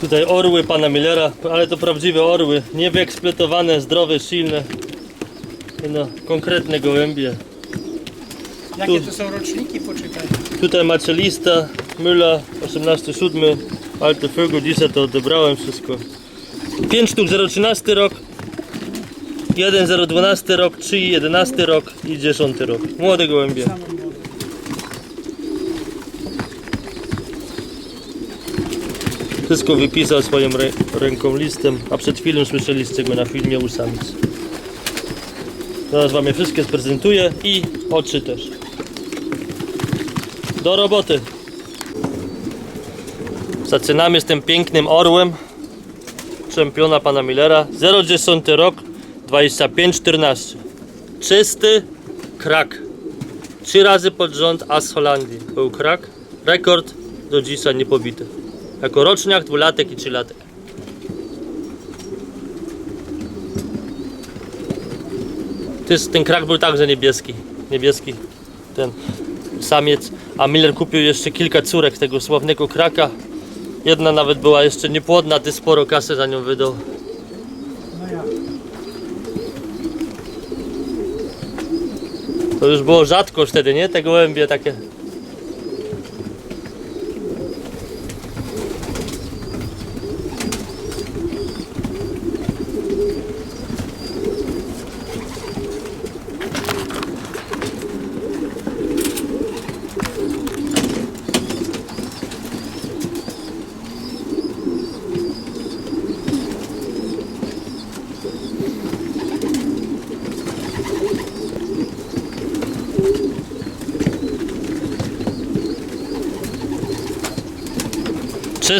Tutaj orły pana Millera, ale to prawdziwe orły, nie wyekspletowane, zdrowe, silne. No, konkretne gołębie. Jakie Tu- to są roczniki, poczytaj. Tutaj macie lista, Müller 18,7, Alte Vögel, dzisiaj to odebrałem wszystko. 5 sztuk 013 rok, 1 012 rok, 3 11 rok i 10 rok. Młode gołębie. Wszystko wypisał swoją rę ręką listem, a przed chwilą słyszeliście go na filmie u samic. Zaraz wam je wszystkie sprezentuję i oczy też. Do roboty. Zaczynamy z tym pięknym orłem czempiona pana Millera. 010 rok 25-14. Czysty krak. Trzy razy pod rząd As Holandii był krak. Rekord do dzisiaj niepobity. Jako roczniak, dwulatek i trzylatek. To jest, ten krak był także niebieski. Niebieski ten samiec. A Miller kupił jeszcze kilka córek tego sławnego kraka. Jedna nawet była jeszcze niepłodna, ty sporo kasy za nią wydał. To już było rzadko wtedy, nie? Te gołębie takie.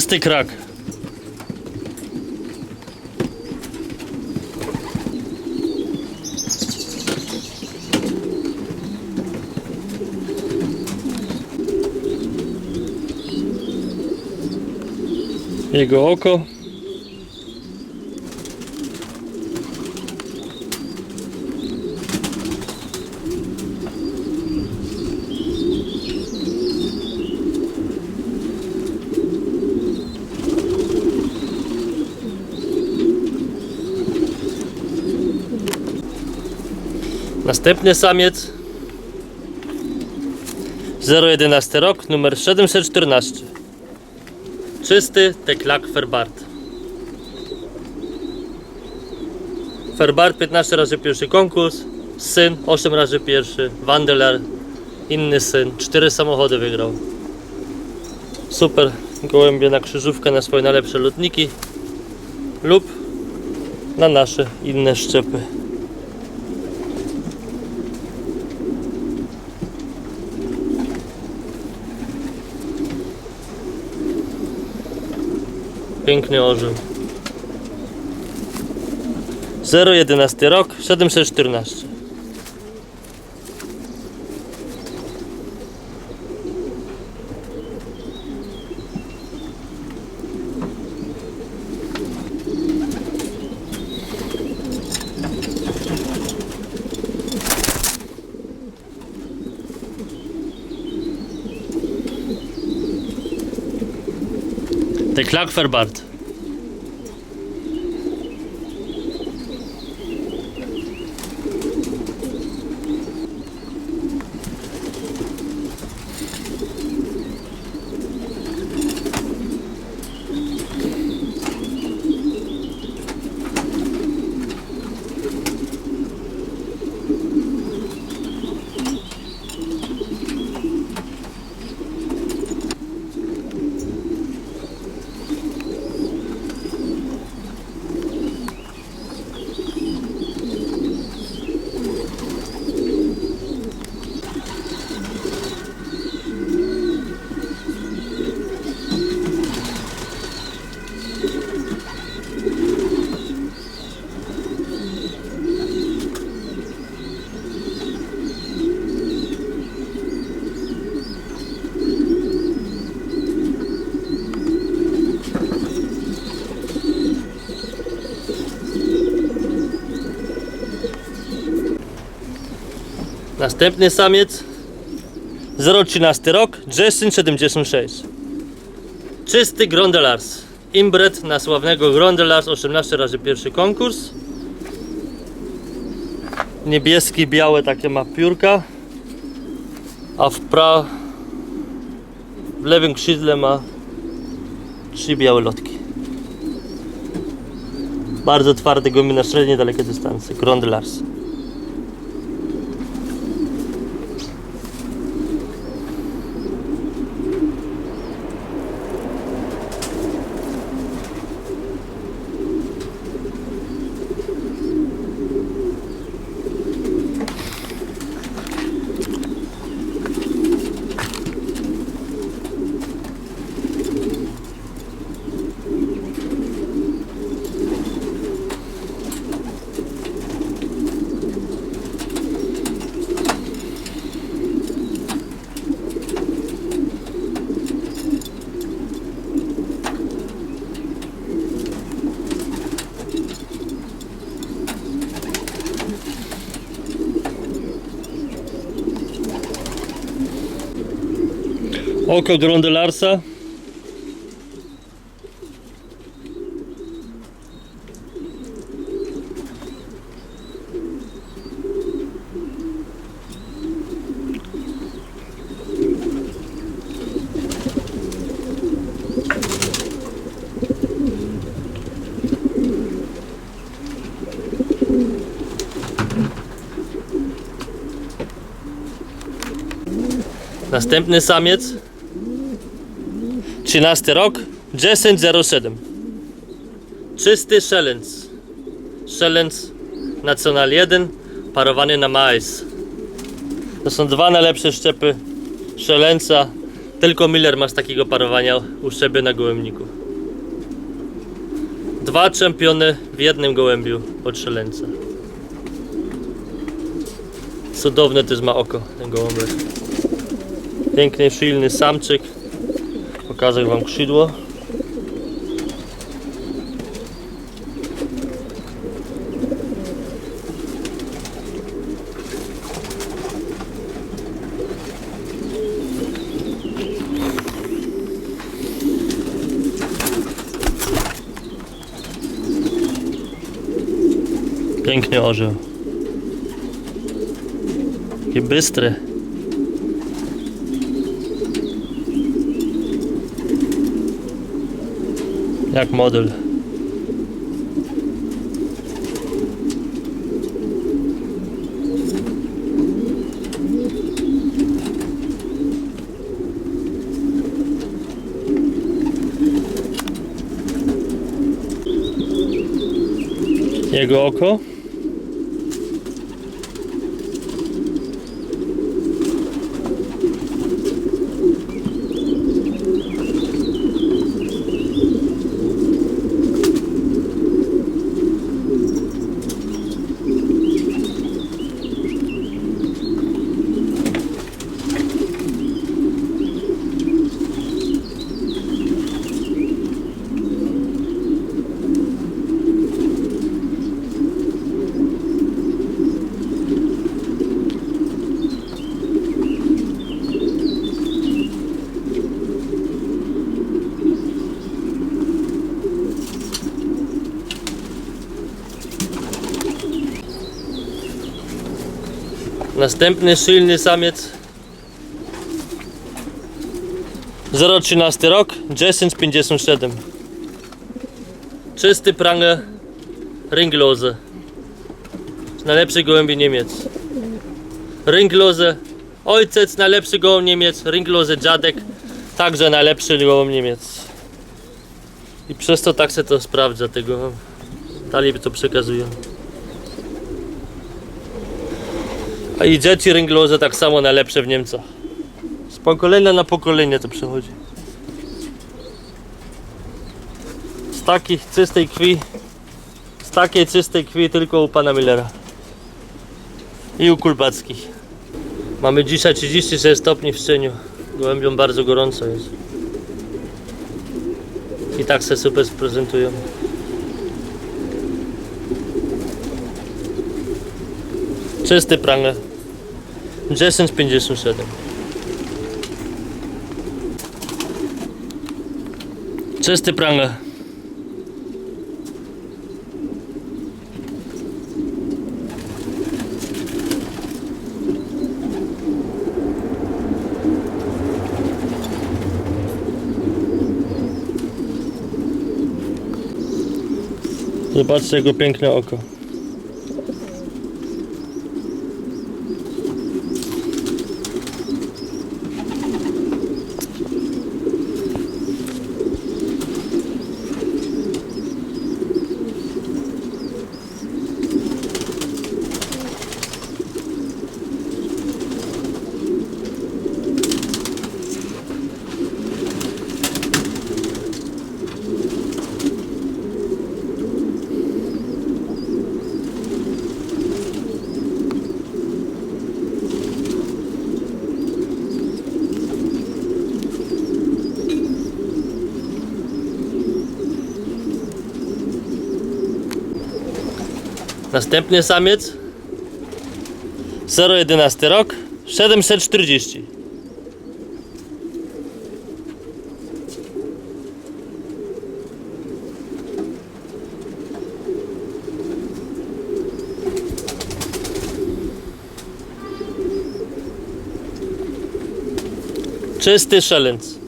Czysty krak. Jego oko. Następny samiec. 011 rok, numer 714 Czysty teklak Ferbart. Ferbart 15 razy pierwszy konkurs Syn 8 razy pierwszy Wandeler Inny syn 4 samochody wygrał. Super gołębie na krzyżówkę na swoje najlepsze lotniki lub na nasze inne szczepy Piękny orzeł. 011 rok, 714. De Klakverband. Następny samiec 013 rok, Justin 76. Czysty Grondelars. Imbret na sławnego Grondelars 18 razy pierwszy konkurs. Niebieski, białe takie ma piórka. A w pra... w lewym skrzydle ma trzy białe lotki. Bardzo twarde gumy na średnie, dalekie dystanse. Grondelars. Oko Grondelarsa. Następny samiec 13 rok 1007 Czysty szelens Szelens National 1 Parowany na majs To są dwa najlepsze szczepy Szelenca Tylko Miller ma z takiego parowania u siebie na gołębniku. Dwa czempiony w jednym gołębiu od szelenca Cudowne też ma oko ten gołąbek. Piękny, silny samczyk Pokażę wam skrzydło. Piękny orzeł. Taki bystry. Jak model. Jego oko. Następny silny samiec. 013 rok 1057 Czysty prangę Ringlose. Najlepszy gołębi Niemiec. Ringlose Ojciec najlepszy gołąb Niemiec Ringlose dziadek Także najlepszy gołąb Niemiec. I przez to tak się to sprawdza tego Dalej to przekazują I dzieci ringloze tak samo najlepsze w Niemcach. Z pokolenia na pokolenie to przechodzi. Z takich czystej krwi, z takiej czystej krwi tylko u pana Millera. I u Kulbackich. Mamy dzisiaj 36 stopni w szczeniu. Gołębiom bardzo gorąco jest. I tak se super prezentują. Czysty pranger. 10,57 Czysty pranga Zobaczcie jego piękne oko. Następny samiec. 011 rok 740 Czysty szelęc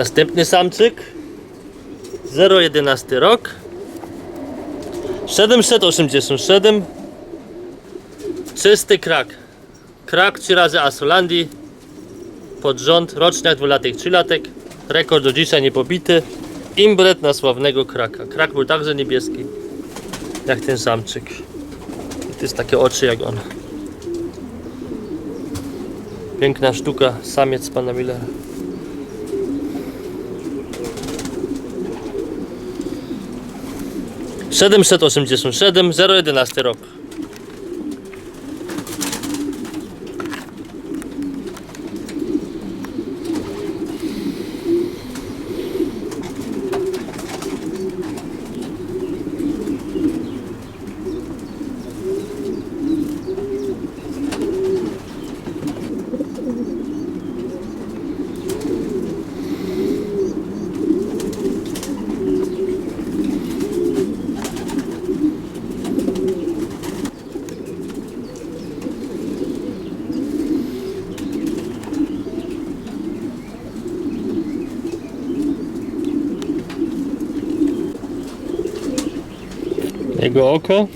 Następny samczyk. 011 rok. 787 Czysty krak. Krak 3 razy Asolandii Pod rząd, roczniak, dwulatek, trzylatek. Rekord do dzisiaj niepobity. Imbret na sławnego kraka. Krak był także niebieski. Jak ten samczyk. I to jest takie oczy jak on. Piękna sztuka, samiec pana Millera Siedemset osiemdziesiąt siedem, zero jedenasty rok. Jego oko.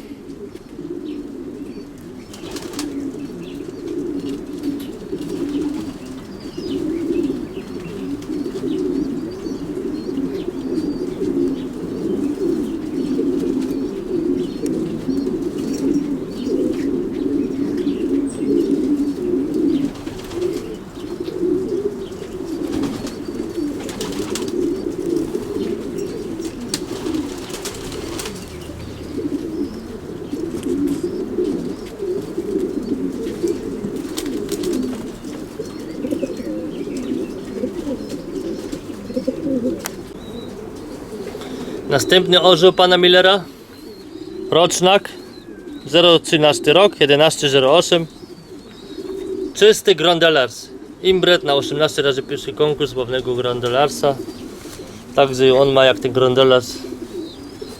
Następny orzeł pana Millera. Rocznak 013 rok 1108. Czysty Grondelars. Imbret na 18 razy pierwszy konkurs sławnego Grondelarsa. Także on ma jak ten Grondelars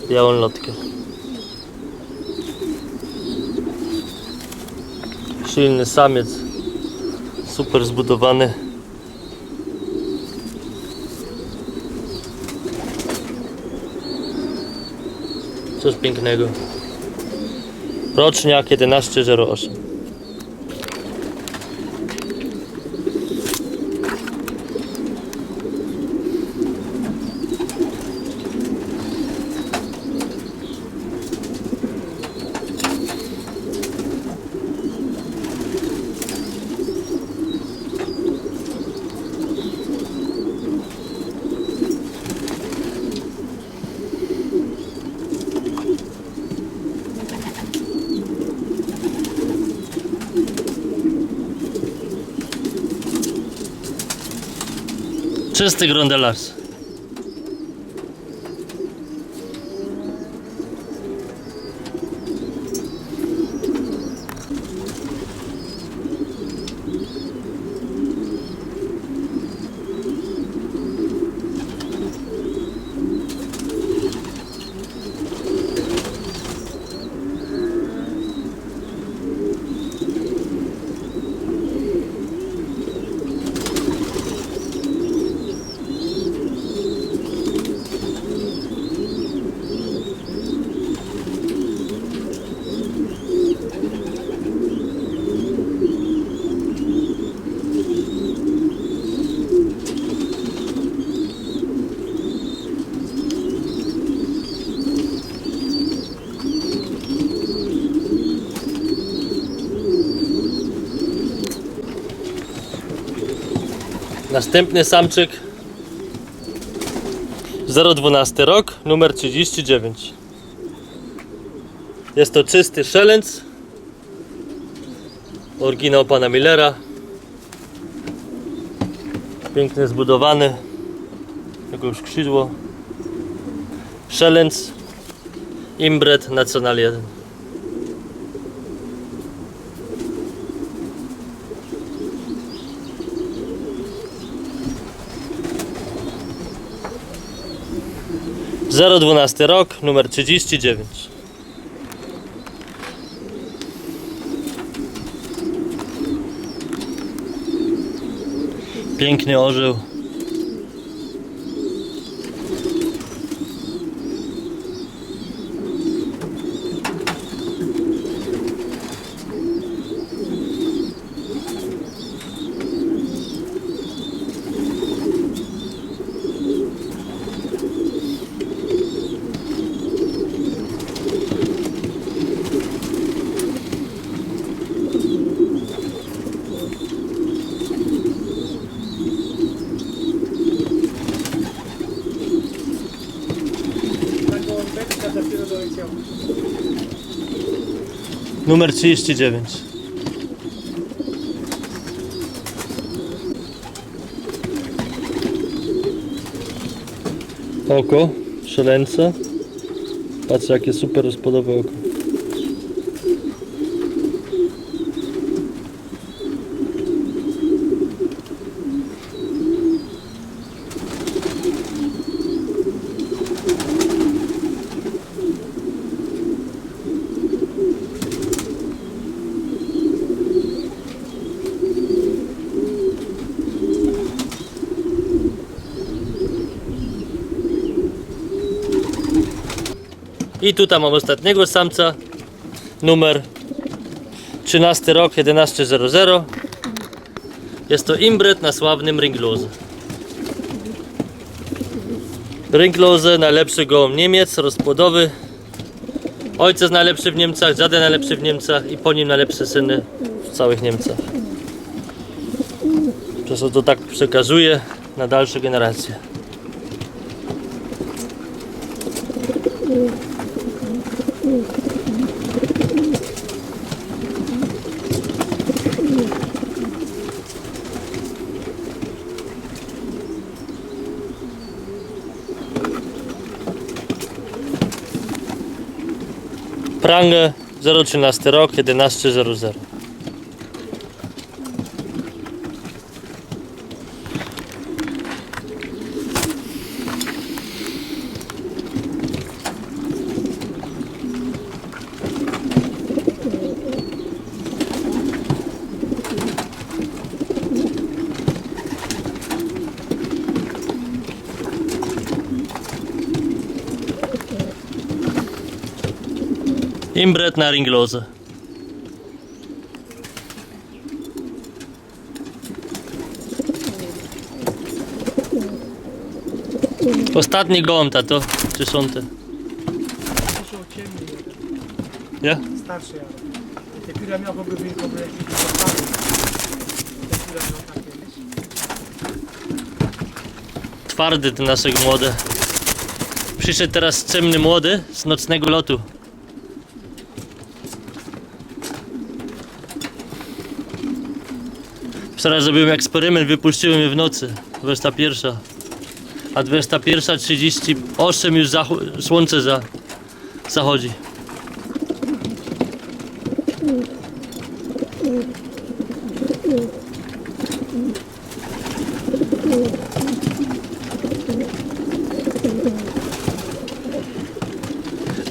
białą lotkę. Silny samiec. Super zbudowany. Coś pięknego. Roczniak 1108. Czysty grondelars. Następny samczyk 012 rok, numer 39. Jest to czysty szelęc. Oryginał pana Millera. Pięknie zbudowany. Jego już skrzydło. Szelęc. Imbred National 1. Zero dwunasty rok, numer 39. Piękny orzeł. Numer 39. Oko, szaleńce. Patrz jakie super rozpodowe oko. I tutaj mam ostatniego samca. Numer 13 rok 1100. Jest to imbret na sławnym ringlose. Ringlose najlepszy gołąb Niemiec, rozpłodowy. Ojciec najlepszy w Niemcach, dziadek najlepszy w Niemcach i po nim najlepsze syny w całych Niemcach. Przez to tak przekazuje na dalsze generacje. Prangę 013 rok 1100. Inbred na ringlose. Ostatni gołąb, tato. Czy są te? To. Nie? Starszy jadę. Te pióra miał w ogóle? Twardy ten naszek młody. Przyszedł teraz ciemny młody z nocnego lotu. Wczoraj zrobiłem eksperyment, wypuściłem je w nocy. 21. A 21.38 już słońce za zachodzi.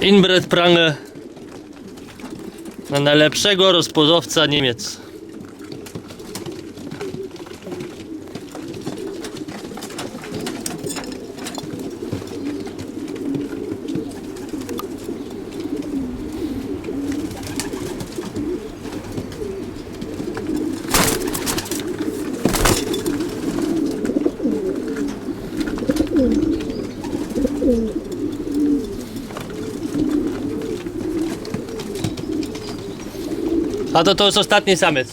Inbred Prange na najlepszego rozpozowca Niemiec. A to to jest ostatni samiec.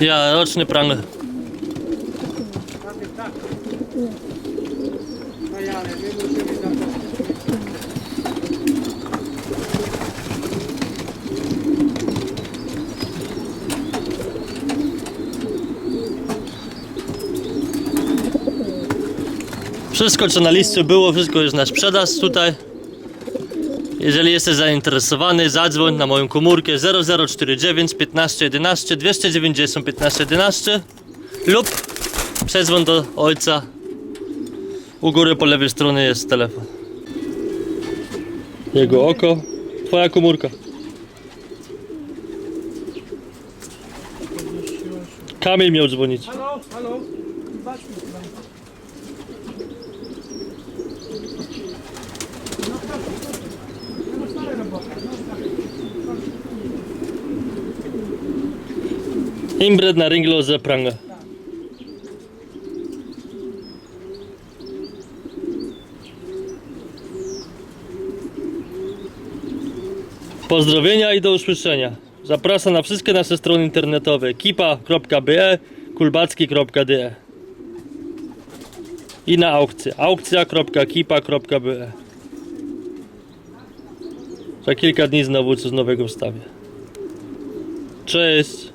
Ja, roczny Prange. Prawie tak. No ja, ale my musimy zaprosić. Wszystko co na liście było, wszystko jest na sprzedaż tutaj. Jeżeli jesteś zainteresowany, zadzwoń na moją komórkę 0049 15 11 290 15 11 lub przedzwoń do ojca. U góry po lewej stronie jest telefon. Jego oko, twoja komórka. Kamil miał dzwonić. Halo, halo. Zobaczmy. tam. No proszę, proszę. No stare roboty, no stare. Inbred na ringlo ze pranga. Pozdrowienia i do usłyszenia. Zapraszam na wszystkie nasze strony internetowe kipa.be, kulbacki.de i na aukcję aukcja.kipa.be Za kilka dni znowu coś nowego wstawię. Cześć!